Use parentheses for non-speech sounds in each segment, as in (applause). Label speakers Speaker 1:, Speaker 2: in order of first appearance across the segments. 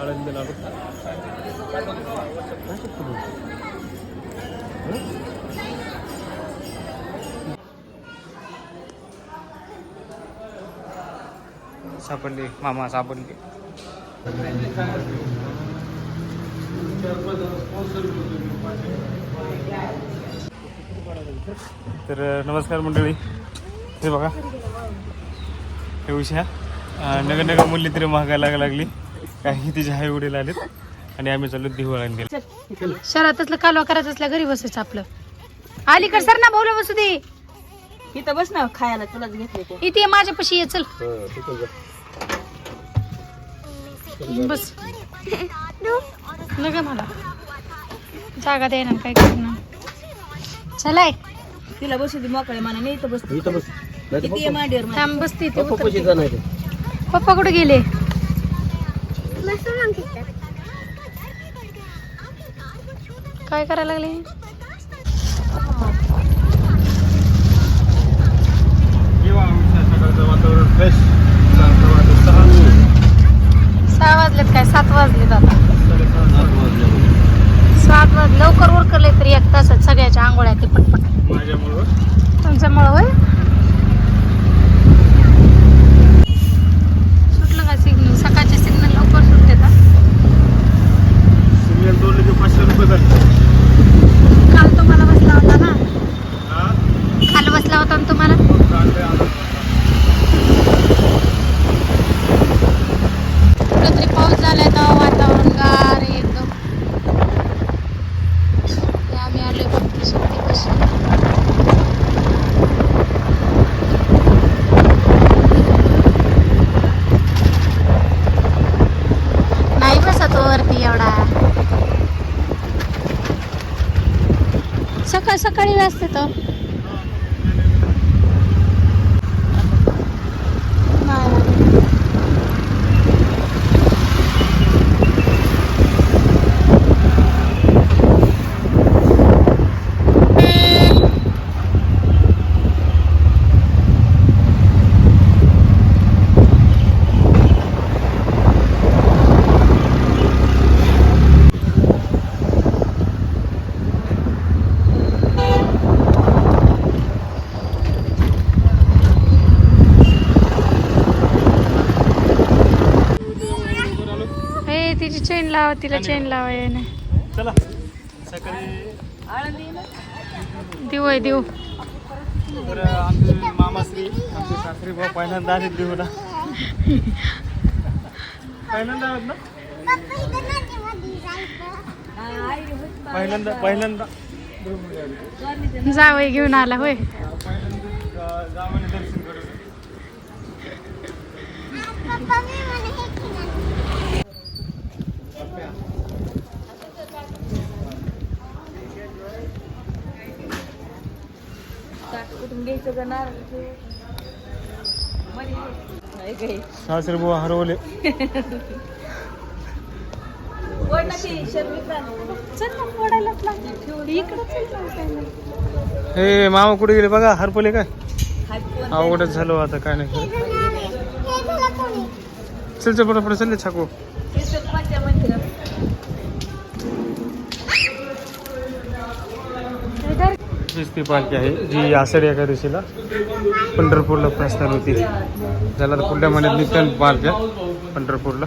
Speaker 1: आळंदीला आलो सापडले मामा सापडली. तर नमस्कार मंडळी. हे बघा. हे उशा. नगर नगर मूल्य तरी महागायला लागली. काही तिचे हाय उडीला आलेत आणि आम्ही चाललो दिवाळ्यात गेलो.
Speaker 2: शहरातलं कालवा करायचं असल्या घरी बसायचं आपलं. अलीकडे सर ना भाऊला बसू दे.
Speaker 3: इथं बस ना खायला तुलाच घेतले ते.
Speaker 2: इथे माझ्यापाशी ये चल. बस. नका मला. जागा दे ना काय करणार? चलाय.
Speaker 3: तिला बसू दे मोकळे मानाने. इथं बस. माझ्या?
Speaker 2: थांब बसते इथे उतरते. पप्पा कुठे गेले? काय करायला लागले? सहा. वाजलेत काय? सात वाजलेत आता. सात वाजले. लवकर उरकले तरी एक तासात सगळ्याच्या आंघोळ्या ते पटपट. तुमच्यामुळं होय सुटलं का सिग्नल सकाळचे सिग्नल लवकर सुटते का
Speaker 1: सिग्नल दोनले की पाचशे रुपये झाले
Speaker 2: काल तुम्हाला बसला होता ना
Speaker 1: हा
Speaker 2: काल बसला होता ना तुम्हाला
Speaker 1: चाललंय आता.
Speaker 2: कुठेतरी पाऊस झालाय तर वातावरण गार आहे एकदम हे आम्ही आलोय भक्ती शक्ती कशी नाही बसत हो वरती एवढा सकाळ सकाळी वाजते तिची चेन लावा तिला चेन लावा नाही
Speaker 1: चला. सकाळी
Speaker 2: देऊ आहे देऊ.
Speaker 1: तर आमचे मामाश्री आमचे सासरी भाऊ पहिल्यांदा आले देऊला. पहिल्यांदा आलेत ना? पहिल्यांदा पहिल्यांदा. देऊमध्ये आले.
Speaker 2: जावई घेऊन आला होय.
Speaker 1: गावाने दर्शन करून. सासरे बुवा हरवले. हे मामा कुठे गेले बघा हरपले काय?
Speaker 3: हाय फोन.
Speaker 1: अवघडच झालं आता काय नाही. चल चल पटा चल छाको.
Speaker 3: कृष्णोपाच्या मंदिरात.
Speaker 1: ती पालखी आहे जी आषाढी एकादशीला पंढरपूरला प्रस्थान होती त्याला तर पुढल्या महिन्यात निघतात पालख्या पंढरपूरला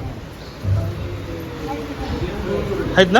Speaker 1: आहेत ना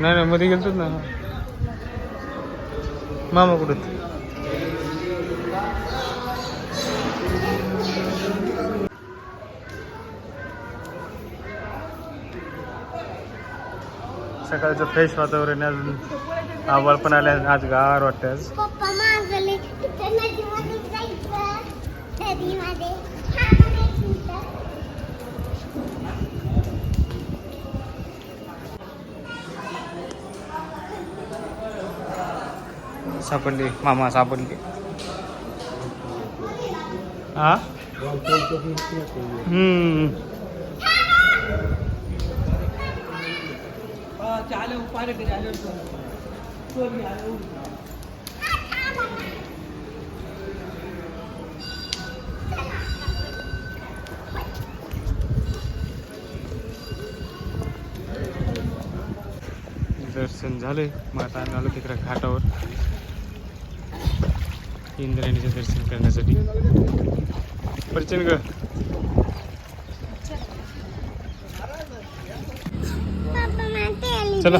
Speaker 1: नाही नाही मध्ये गेलतोच ना. मामा कुठं? सकाळचं फ्रेश वातावरण अजून. आवाळ पण आल्या आज गार वाटतं आज
Speaker 4: पप्पा मागले तिथे नदीमध्ये जायचं नदीमध्ये छान आहे तिथं.
Speaker 1: सापडली मामा सापडली हा हम्म दर्शन झालंय मग आता आम्ही आलो तिकडे घाटावर इंद्रायणीचं दर्शन करण्यासाठी. प्रचंड ग. चला.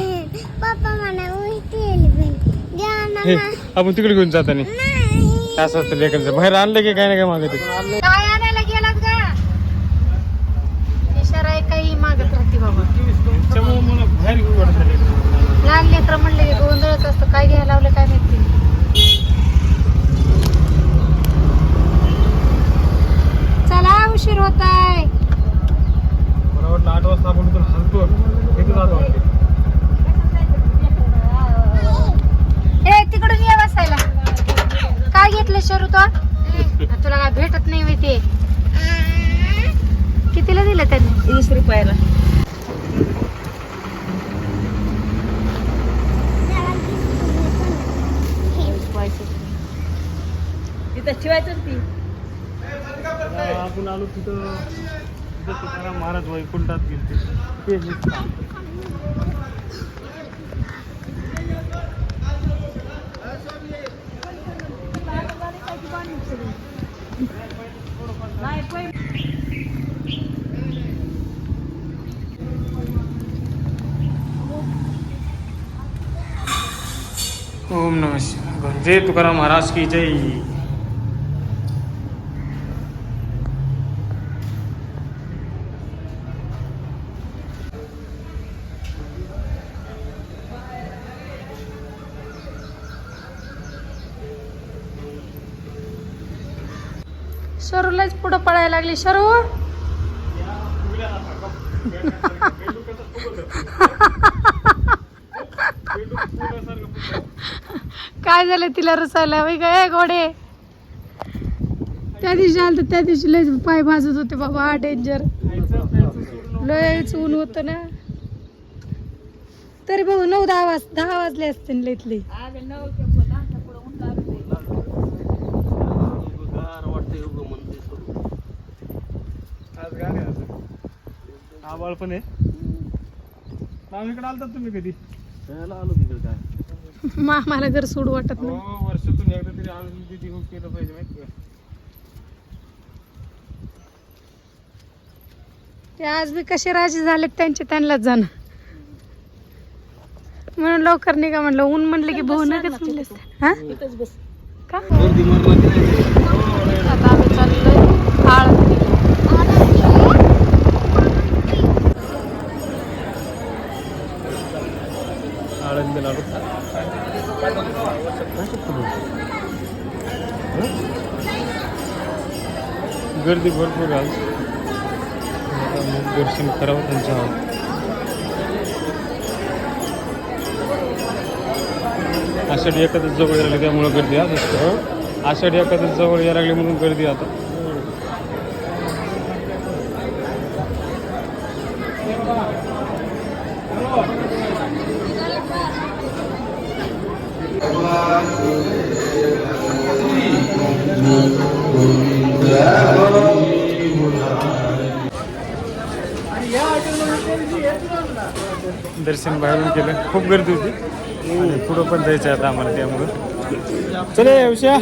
Speaker 1: आपण तिकडे घेऊन जाताना.
Speaker 4: नाही.
Speaker 1: असं असतं लेकरचं. बाहेर आणलं की काय ना काय मागत
Speaker 2: काय आणायला गेलात का इशारा आहे काही मागत राहते बाबा.
Speaker 1: त्यामुळे मला बाहेर घेऊन वाटत
Speaker 2: लहान लेकर म्हणले गोंधळच असतं. काय घ्यायला लावलं काय माहिती चला उशीर होत आहे
Speaker 1: मला वाटलं आठ वाजता आपण इथून हलतो इथून आलो वाटते
Speaker 2: ए तिकडून ये बसायला काय घेतलं शरू तो तुला काय भेटत नाही माहिती कितीला दिलं त्यांनी.
Speaker 3: वीस रुपयाला. तिथं शिवायचं ती.
Speaker 1: आपण आलो तिथं. तुकाराम महाराज वैकुंठात गेलते? ते हे ओम नमः जय तुकाराम महाराज की जय।
Speaker 2: शरूलाच पुढं पळायला लागली शरू (laughs) (laughs) काय झालं तिला रुसायला? वै गे घोडे. त्या दिवशी आलं त्या दिवशी लय पाय भाजत होते बाबा हा डेंजर लयच ऊन होत ना. तरी भाऊ नऊ दहा वाज दहा वाजले असते
Speaker 3: आज.
Speaker 1: आबाळ पण आहे. मामीकडे आलतात तुम्ही कधी? आलो तिकडे काय?
Speaker 2: मामाला घर सोडू वाटत नाही.
Speaker 1: हो वर्षातून एकदा तरी किती हो केलं पाहिजे माहिती का?
Speaker 2: ते आज बी कसे राजी झालेत त्यांचे त्यांनाच जाणं. म्हणून लवकर निघा म्हणलं ऊन म्हणलं की भाऊ नका म्हणले. हा?
Speaker 3: बस.
Speaker 2: का आता आम्ही चाललोय आळंदीला
Speaker 1: आळंदीला आलो गर्दी भरपूर आज. दर्शन करावं त्यांचं आषाढी एखादं जवळ यायला लागली त्यामुळं गर्दी आज आषाढी एखादं जवळ यायला लागली म्हणून गर्दी आता. दर्शन बाहेरून केलं. खूप गर्दी होती. पुढं पण जायचं आहे आता आम्हाला त्यामुळं. चले उशा